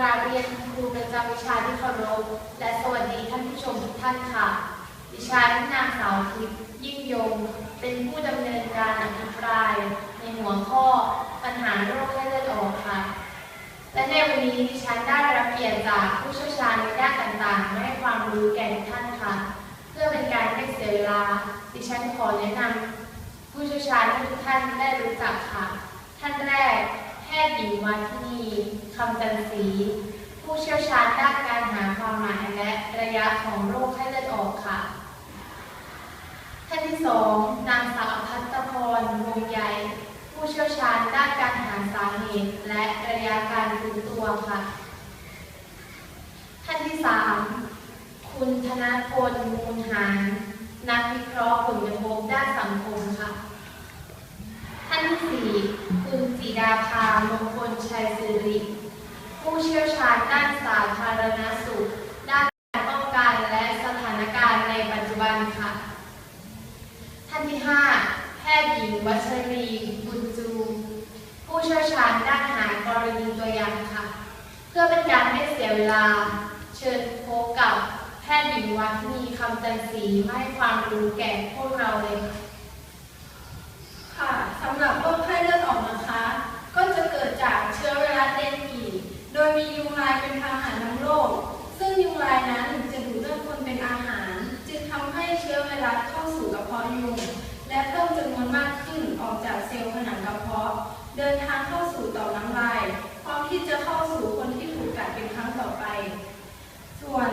ราบเรียนครูประจำวิชาที่เคารพและสวัสดีท่านผู้ชมทุกท่านค่ะ ดิฉันนางสาวทิพย์ยิ่งยง เป็นผู้ดำเนินการอภิปราย ในหัวข้อปัญหาโรคไข้เลือดออกค่ะ และในวันนี้ดิฉันได้รับเกียรติจากผู้เชี่ยวชาญในด้านต่างๆมาให้ความรู้แก่ทุกท่านค่ะ เพื่อเป็นการไม่เสียเวลา ดิฉันขอแนะนำผู้เชี่ยวชาญให้ทุกท่านได้รู้จักค่ะ ท่านแรก ทย์หญิงวัฒนีคำจันทรีผู้เชี่ยวชาญด้านการหาความหมายและระยะของโรคไข้เลือดออกค่ะ ท่านที่สองนางสาวพัฒพรวงใหญ่ผู้เชี่ยวชาญด้านการหาสาเหตุและระยะการฟื้นตัวค่ะ ท่านที่สามคุณธนพลมูลหารนักวิเคราะห์ผลกระทบด้านสังคมค่ะ ท่านที่สี่ สีดาภามงคลชัยสิริ ผู้เชี่ยวชาญด้านสาธารณสุข ด้านการป้องกันและสถานการณ์ในปัจจุบันค่ะ ท่านที่ห้าแพทย์หญิงวัชรีบุญจู ผู้เชี่ยวชาญด้านหากรณีตัวอย่างค่ะ เพื่อเป็นการไม่เสียเวลา เชิญพบกับแพทย์หญิงวัฒนีคำจันทรีมาให้ความรู้แก่พวกเราเลยค่ะ ค่ะสำหรับโรคไข้เลือด เกิดจากเชื้อไวรัสเดนกีโดยมียุงลายเป็นพาหะนำโรค ซึ่งยุงลายนั้นจะดูดเลือดคนเป็นอาหาร จึงทำให้เชื้อไวรัสเข้าสู่กระเพาะยุง และเพิ่มจำนวนมากขึ้นออกจากเซลล์ผนังกระเพาะ เดินทางเข้าสู่ต่อมน้ำลาย พร้อมที่จะเข้าสู่คนที่ถูกกัดเป็นครั้งต่อไป ส่วน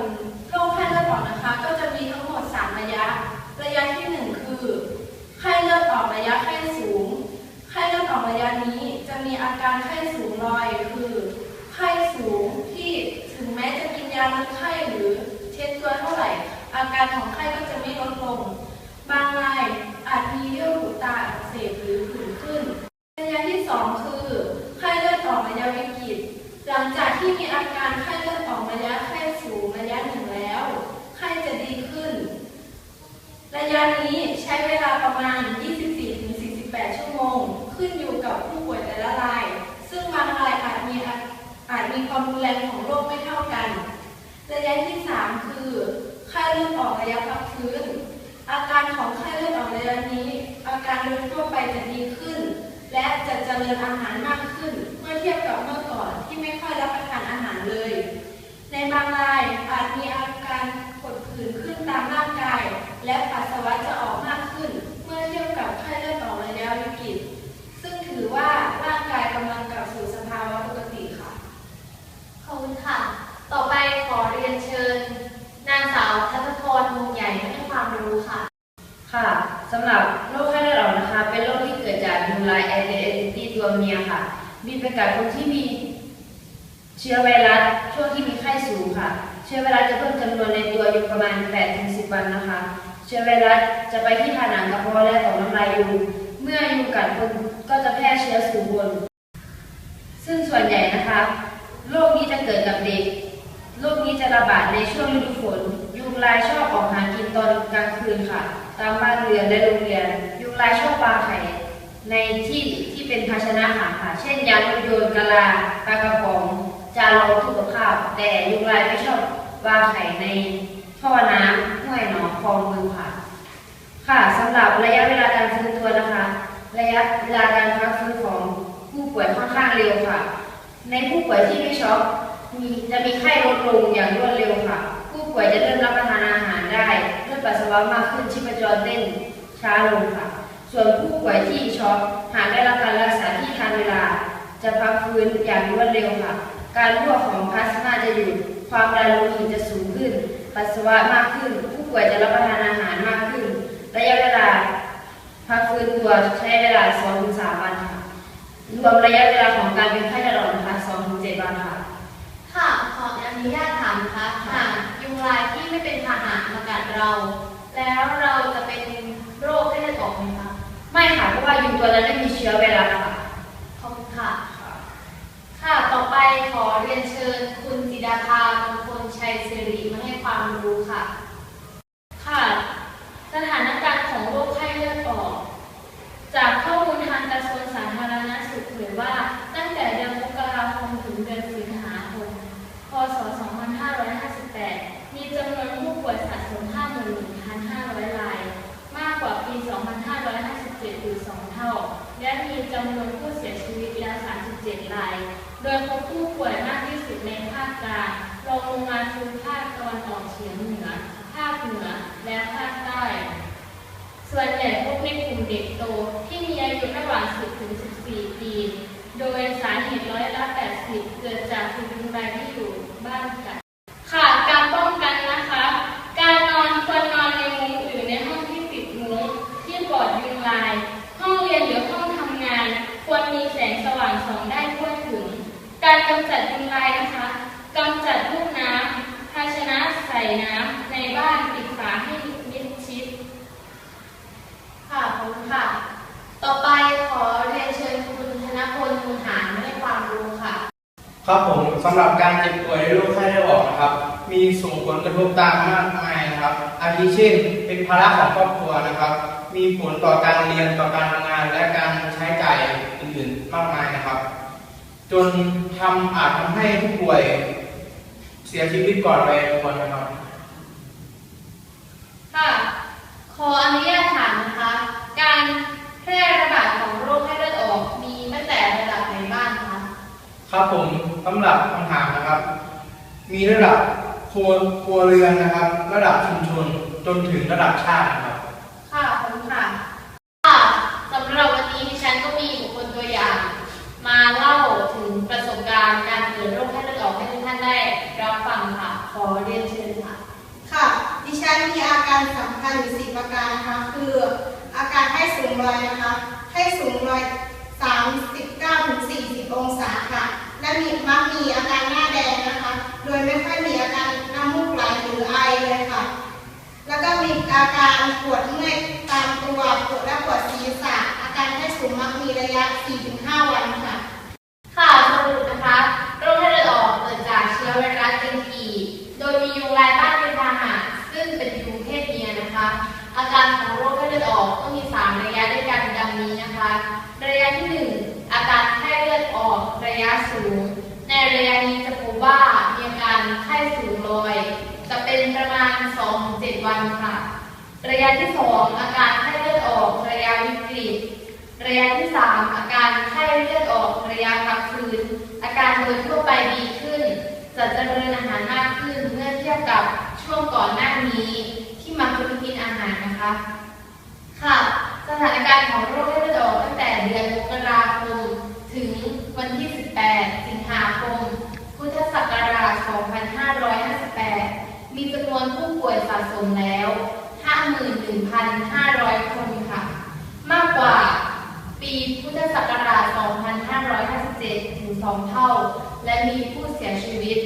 โรคไข้เลือดออกนะคะ ก็จะมีทั้งหมด 3 ระยะ ระยะที่ 1 คือไข้เลือดออกระยะไข้สูง ไข้เลือดออกระยะนี้จะมีอาการไข้สูงลอยคือไข้สูงที่ถึงแม้จะกินยาลดไข้หรือเช็ดตัวเท่าไหร่ อาการของไข้ก็จะไม่ลดลง บางรายอาจมีเยื่อบุตาอักเสบหรือผื่นขึ้นระยะที่ 2 คือไข้เลือดออกระยะวิกฤตหลังจากที่มีอาการไข้เลือดออกระยะไข้สูงระยะหนึ่งแล้ว ไข้จะดีขึ้น ระยะนี้ใช้เวลาประมาณ 24-48 ชั่วโมง ขึ้นอยู่กับผู้ป่วยแต่ละราย ซึ่งบางรายอาจมีอาอาจมีความรุนแรงของโรคไม่เท่ากัน ระยะที่ 3 คือ ไข้เลื อดอระยะพักฟื้น อาการของไข้เลือดออกระยะนี้ อาการโดยทั่วไปจะดีขึ้น และจะเจริญอาหารมากขึ้น เมื่อเทียบกับเมื่อก่อนที่ไม่ค่อยรับประทานอาหารเลย ในบางรายอาจมีอาการกดผื่นขึ้นตามร่างกาย และปัสสาวะจะออกมากขึ้น เมื่อเทียบกับไข้เลือดออกระยะวิกฤต ซึ่งถือว่าร่างกายกำลังกลับสู่สภาวะปกติค่ะ ขอบคุณค่ะ ต่อไปขอเรียนเชิญ นางสาวทัศพรวงใหญ่มาให้ความรู้ค่ะ ค่ะสำหรับโรคไข้เลือดออกนะคะ เป็นโรคที่เกิดจากยูไลแอนเดนติตัว เมียค่ะมีไปกัดคนที่มีเชื้อไวรัสช่วงที่มีไข้สูงค่ะ เชื้อไวรัสจะเพิ่มจำนวนในตัวอยู่ประมาณ 8-10 วันนะคะ เชื้อไวรัสจะไปที่ผนังกระเพาะและต่อมน้ำลายยุงเมื่อยุงกัดคนก็จะแพร่เชื้อสู่คนซึ่งส่วนใหญ่นะคะโรคนี้จะเกิดกับเด็กโรคนี้จะระบาดในช่วงฤดูฝน ยุงลายชอบออกหากินตอนกลางคืนค่ะ ตามบ้านเรือนและโรงเรียน ยุงลายชอบวาไข่ ในที่ที่เป็นภาชนะอาหารค่ะ เช่นยางรถยนต์กะลาปลากระป๋องจานรองตู้กับข้าว แต่ยุงลายไม่ชอบวางไข่ในท่อน้ำห้วยหนองคลองบึงค่ะ ค่ะสำหรับระยะเวลาการฟื้นตัวนะคะ ระยะเวลาการพักฟื้นของผู้ป่วยค่อนข้างเร็วค่ะ ในผู้ป่วยที่ไม่ช็อกมีจะมีไข้ลดลงอย่างรวดเร็วค่ะ ผู้ป่วยจะเริ่มรับประทานอาหารได้เลือดปัสสาวะมากขึ้นชีพจรเต้นช้าลงค่ะ ส่วนผู้ป่วยที่ช็อกหากได้รับการรักษาที่ทันเวลา จะพักฟื้นอย่างรวดเร็วค่ะ การรั่วของพลาสมาจะหยุดความดันโลหิตจะสูงขึ้น ปัสสาวะมากขึ้น ผู้ป่วยจะรับประทานอาหารมากขึ้น ระยะเวลาพักฟื้นตัวใช้เวลา 2-3 วันค่ะ รวมระยะเวลาของการเป็นไข้เลือดออกนะคะ2-7 วันค่ะ ค่ะ ขออนุญาตถามนะคะหากยุงลายที่ไม่เป็นพาหะมากัดเรา แล้วเราจะเป็นโรคไข้เลือดออกไหมคะ ไม่ค่ะเพราะว่ายุงตัวนั้นไม่มีเชื้อไวรัสค่ะขอบคุณค่ะ ค่ะต่อไปขอเรียนเชิญคุณจิดาภามงคลชัยสิริมาให้ความรู้ค่ะค่ะ สถานการณ์ของโรคไข้เลือดออก จากข้อมูลทางกระทรวงสาธารณสุขเผยว่า ตั้งแต่เดือนมกราคมถึงเดือนสิงหาคม 37 ราย โดยพบผู้ป่วยมากที่สุดในภาคกลางรองลงมาคือภาคตะวันออกเฉียงเหนือ ภาคเหนือ และภาคใต้ ส่วนใหญ่พบในกลุ่มเด็กโตที่มีอายุระหว่าง 10 ถึง 14 ปี โดยสาเหตุร้อยละ 80 เกิดจากคุณยุงลายที่อยู่บ้านกัน ค่ะ การป้องกันนะคะ การนอนควรนอนในมุมอื่นในห้องที่ติดมุ้งที่ปลอดยุงลาย ห้องเรียนหรือห้องทำงาน ควรมีแสงสว่างส่องได้ทั่วถึง การกำจัดยุงลายนะคะกำจัดลูกน้ำภาชนะใส่น้ำในบ้านปิดฝาให้มิดชิด ค่ะขอบคุณค่ะ ต่อไปขอเรียนเชิญคุณธนพลมูลหารให้ความรู้ค่ะ ครับผมสำหรับการเจ็บป่วยด้วยโรคไข้เลือดออกนะครับ มีส่งผลกระทบตามมากมายนะครับ อาทิเช่น เป็นภาระของครอบครัวนะครับ มีผลต่อการเรียนต่อการทำงานและการใช้จ่ายอื่นๆมากมายนะครับ จนทำอาจทำให้ผู้ป่วยเสียชีวิตก่อนวัยอันควรนะครับ ค่ะ ขออนุญาตถามนะคะ การแพร่ระบาดของโรคไข้เลือดออกมีตั้งแต่ระดับไหนบ้างคะ ครับผมสำหรับคำถามนะครับ มีระดับครัวครัวเรือนนะครับ ระดับชุมชนจนถึงระดับชาตินะครับ ค่ะขอบคุณค่ะ ค่ะสำหรับวันนี้ดิฉันก็มีบุคคลตัวอย่าง มาเล่าถึงประสบการณ์การเกิดโรคไข้เลือดออกให้ทุกท่านได้รับฟังค่ะ ขอเรียนเชิญค่ะ ค่ะ ดิฉันมีอาการสำ คัญอยู่สี่ประการนะคะ คือ อาการไข้สูงลอยนะคะ ไข้สูงลอย 39ถึง40 องศาค่ะ และมีมักมีอาการหน้าแดงนะคะ โดยไม่ค่อยมีอาการน้ำมูกไหลหรือไอเลยค่ะ แล้วก็มีอาการปวดเมื่อยตามตัวปวดและปวดศีรษะ อาการไข้สูงมักมีระยะ 4-5 วันค่ะ ค่ะสรุปนะคะ โรคไข้เลือดออกเกิดจากเชื้อไวรัสเดนกีโดยมียุงลายบ้านเป็นพาหะซึ่งเป็นยุงเพศเมียนะคะ อาการของโรคไข้เลือดออกก็มี 3 ระยะด้วยกันดังนี้นะคะ ระยะที่ 1 อาการไข้เลือดออกระยะสูง ในระยะนี้จะพบว่ามีอาการไข้สูงลอย จะเป็นประมาณ 2-7 วัน ค่ะ ระยะที่ 2 อาการไข้เลือดออกระยะวิกฤต ระยะที่ 3 อาการไข้เลือดออกระยะพักฟื้นอาการโดยทั่วไปดีขึ้น จะเจริญอาหารมากขึ้นเมื่อเทียบกับช่วงก่อนหน้านี้ที่มักจะกินอาหารนะคะ ค่ะ สถานการณ์ของโรคไข้เลือดออกตั้งแต่เดือนมกราคมถึงวันที่ 18 สิงหาคม พุทธศักราช 2558 มีจำนวนผู้ป่วยสะสมแล้ว 51,500 คนค่ะ มากกว่าปีพุทธศักราช 2557 ถึง 2 เท่า และมีผู้เสียชีวิต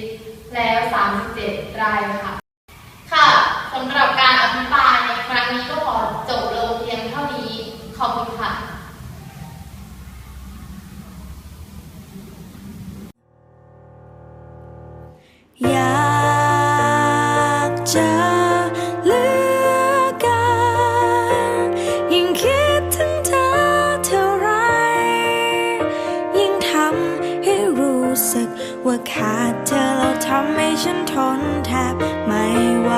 แล้ว 37 รายค่ะ ค่ะสำหรับการอภิปราย ว่าขาดเธอเราทำให้ฉันทนแทบไม่ไหว